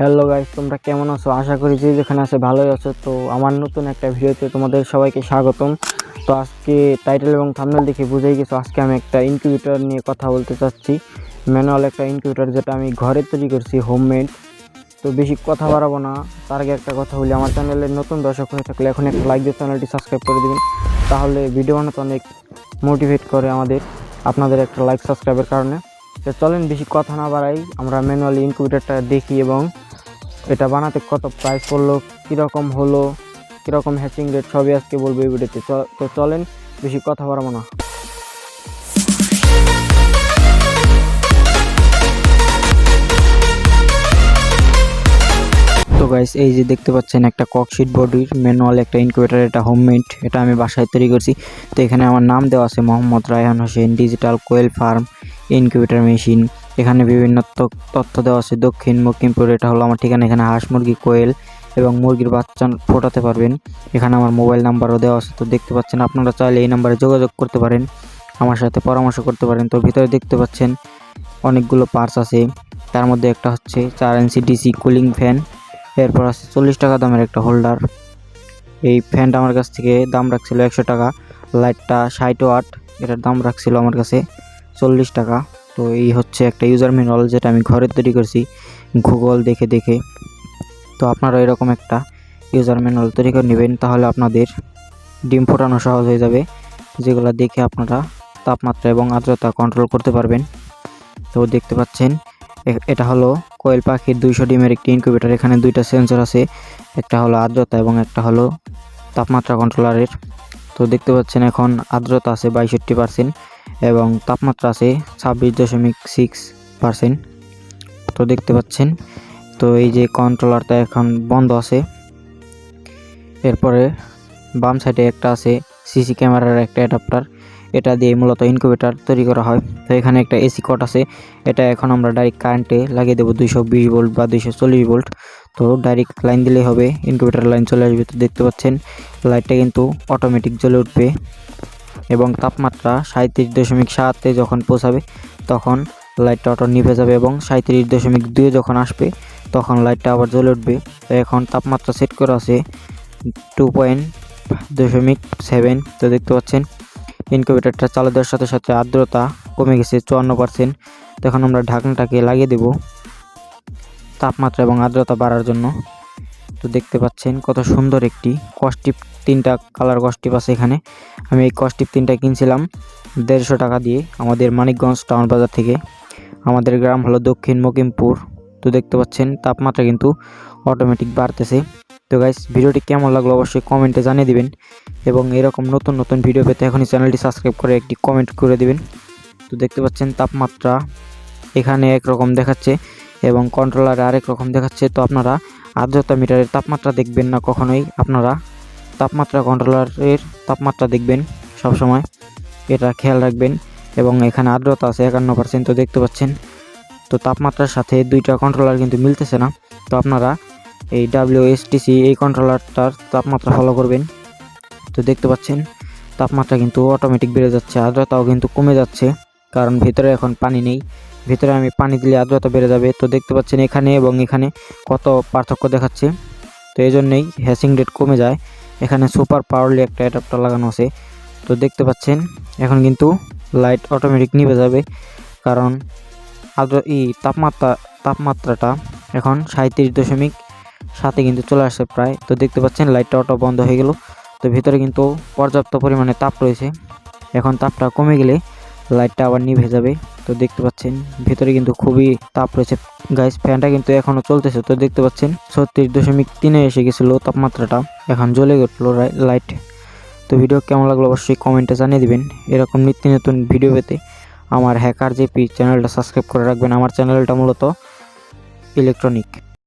Hello guys তোমরা কেমন আছো? আশা করি যে যেখানে আছে ভালোই আছো। তো আমার নতুন একটা ভিডিওতে তোমাদের সবাইকে স্বাগতম। তো আজকে টাইটেল এবং থামনেল দেখে বুঝেই গেছো, আজকে আমি একটা ইনকিউবেটর নিয়ে কথা বলতে চাচ্ছি। ম্যানুয়াল একটা ইনকিউবেটর যেটা আমি ঘরে তৈরি করছি হোমমেড তো বেশি কথা বাড়াবো না, তার আগে একটা কথা বলি। আমার চ্যানেলের নতুন দর্শক হয়ে থাকলে এখন একটা লাইক দিয়ে চ্যানেলটি সাবস্ক্রাইব করে দিবেন। তাহলে ভিডিও বানাতে অনেক মোটিভেট করে আমাদের, আপনাদের একটা লাইক সাবস্ক্রাইবের কারণে। তো চলেন, বেশি কথা না বাড়াই। আমরা ম্যানুয়ালি ইনকিউবেটরটা দেখি এবং এটা বানাতে কত প্রাইস পড়ল, কীরকম হলো, কীরকম হ্যাচিং রেট সবই আজকে বলব এই ভিডিওতে। তো চলেন, বেশি কথা বাড়াবো না। তো গাইস এই যে দেখতে পাচ্ছেন একটা ককশিট বডির ম্যানুয়াল একটা ইনকিউবেটর এটা হোমমেড এটা আমি বাসায় তৈরি করছি। তো এখানে আমার নাম দেওয়া আছে Mohammad Raihan Hossain digital quail farm incubator machine এখানে বিভিন্ন তথ্য- দেওয়া আছে। দক্ষিণ মকিমপুর, এটা হলো আমার ঠিকানা। এখানে হাঁস, মুরগি, কোয়েল এবং মুরগির বাচ্চা ফোটাতে পারবেন। এখানে আমার মোবাইল নাম্বারও দেওয়া আছে, তো দেখতে পাচ্ছেন আপনারা চাইলে এই নাম্বারে যোগাযোগ করতে পারেন, আমার সাথে পরামর্শ করতে পারেন। তো ভিতরে দেখতে পাচ্ছেন অনেকগুলো পার্টস আছে। তার মধ্যে একটা হচ্ছে চার ইঞ্চি ডিসি কুলিং ফ্যান, এরপর আছে চল্লিশ টাকা দামের একটা হোল্ডার। এই ফ্যানটা আমার কাছ থেকে দাম রাখছিল একশো টাকা, লাইটটা ষাট ওয়াট, এটার দাম রাখছিল আমার কাছে চল্লিশ টাকা। তো এই হচ্ছে একটা ইউজার ম্যানুয়াল যেটা আমি ঘরে তৈরি করছি গুগল দেখে দেখে। তো আপনারা এরকম একটা ইউজার ম্যানুয়াল তৈরি করে নেবেন, তাহলে আপনাদের ডিম ফোটানো সহজ হয়ে যাবে, যেগুলো দেখে আপনারা তাপমাত্রা এবং আর্দ্রতা কন্ট্রোল করতে পারবেন। তো দেখতে পাচ্ছেন এটা হলো কোয়েল পাখির দুইশো ডিমের একটি ইনকিউবেটর এখানে দুইটা সেন্সর আছে, একটা হলো আর্দ্রতা এবং একটা হলো তাপমাত্রা কন্ট্রোলারের তো দেখতে পাচ্ছেন এখন আর্দ্রতা আছে বাইষট্টি পার্সেন্ট। এবং তাপমাত্রা আছে ছাব্বিশ দশমিক সিক্স পার্সেন্ট তো দেখতে পাচ্ছেন, তো এই যে কন্ট্রোলারটা এখন বন্ধ আছে। এরপরে বাম সাইডে একটা আছে সিসি ক্যামেরার একটা অ্যাডাপ্টার এটা দিয়ে মূলত ইনকিউবেটর তৈরি করা হয়। তো এখানে একটা এসি কট আছে। এটা এখন আমরা ডাইরেক্ট কারেন্টে লাগিয়ে দেবো দুইশো বিশ ভোল্ট বা দুইশো চল্লিশ ভোল্ট। তো ডাইরেক্ট লাইন দিলেই হবে ইনকিউবেটর লাইন চলে আসবে। তো দেখতে পাচ্ছেন লাইটটা কিন্তু অটোমেটিক জ্বলে উঠবে। এবং তাপমাত্রা সাঁত্রিশ দশমিক সাতে যখন পৌঁছাবে, তখন লাইটটা অটো নিভে যাবে এবং সাঁত্রিশ দশমিক দুয়ে যখন আসবে, তখন লাইটটা আবার জ্বলে উঠবে। এখন তাপমাত্রা সেট করা আছে টু পয়েন্ট দশমিক সেভেন তো দেখতে পাচ্ছেন ইনকিউবেটরটা চালু দেওয়ার সাথে সাথে আর্দ্রতা কমে গেছে চুয়ান্ন পার্সেন্ট তখন আমরা ঢাকনাটাকে লাগিয়ে দেব, তাপমাত্রা এবং আর্দ্রতা বাড়ার জন্য। তো দেখতে পাচ্ছেন কত সুন্দর একটি কস্টিপ তিনটা কালার কস্টিপ আছে এখানে। আমি এই কস্টিপ তিনটা কিনছিলাম দেড়শো টাকা দিয়ে আমাদের মানিকগঞ্জ টাউন বাজার থেকে। আমাদের গ্রাম হলো দক্ষিণ মকিমপুর। তো দেখতে পাচ্ছেন তাপমাত্রা কিন্তু অটোমেটিক বাড়তেছে। তো গাইস ভিডিওটি কেমন লাগল অবশ্যই কমেন্টে জানিয়ে দিবেন এবং এরকম নতুন নতুন ভিডিও পেতে এখনই চ্যানেলটি সাবস্ক্রাইব করে একটি কমেন্ট করে দিবেন। তো দেখতে পাচ্ছেন তাপমাত্রা এখানে একরকম দেখাচ্ছে এবং কন্ট্রোলারে আরেক রকম দেখাচ্ছে। তো আপনারা আর্দ্রতা মিটারের তাপমাত্রা দেখবেন না কখনোই আপনারা, তাপমাত্রা কন্ট্রোলারের তাপমাত্রা দেখবেন সব সময় এটা খেয়াল রাখবেন এবং এখানে আর্দ্রতা আছে একান্ন পার্সেন্ট তো দেখতে পাচ্ছেন। তো তাপমাত্রার সাথে দুইটা কন্ট্রোলার কিন্তু মিলতেছে না। তো আপনারা এই ডাব্লিউএসটিসি এই কন্ট্রোলারটার তাপমাত্রা ফলো করবেন। তো দেখতে পাচ্ছেন, তাপমাত্রা কিন্তু অটোমেটিক বেড়ে যাচ্ছে, আর্দ্রতাও কিন্তু কমে যাচ্ছে, কারণ ভিতরে এখন পানি নেই। ভিতরে আমি পানি দিলে আর্দ্রতা বেড়ে যাবে। তো দেখতে পাচ্ছেন এখানে এবং এখানে কত পার্থক্য দেখাচ্ছে। তো এই জন্যেই হ্যাসিং রেট কমে যায়। এখানে সুপার পাওয়ারলি একটা অ্যাডাপ্টার লাগানো আছে। তো দেখতে পাচ্ছেন, এখন কিন্তু লাইট অটোমেটিক নিভে যাবে। কারণ আদ্র এই তাপমাত্রা তাপমাত্রাটা এখন সাঁত্রিশ দশমিক সাথে কিন্তু চলে আসছে প্রায়। তো দেখতে পাচ্ছেন লাইটটা অটো বন্ধ হয়ে গেল। তো ভিতরে কিন্তু পর্যাপ্ত পরিমাণে তাপ রয়েছে। এখন তাপটা কমে গেলে লাইটটা আবার নিভে যাবে। তো দেখতে পাচ্ছেন, ভেতরে কিন্তু খুবই তাপ রয়েছে। গাইস ফ্যানটা কিন্তু এখনও চলতেছে, তো দেখতে পাচ্ছেন, ছত্রিশ দশমিক তিনে এসে গেছিল তাপমাত্রাটা, এখন জ্বলে গেল লাইট তো ভিডিও কেমন লাগল অবশ্যই কমেন্টে জানিয়ে দিবেন। এরকম নিত্য নতুন ভিডিও পেতে আমার হ্যাকার জেপি চ্যানেলটা সাবস্ক্রাইব করে রাখবেন। আমার চ্যানেলটা মূলত ইলেকট্রনিক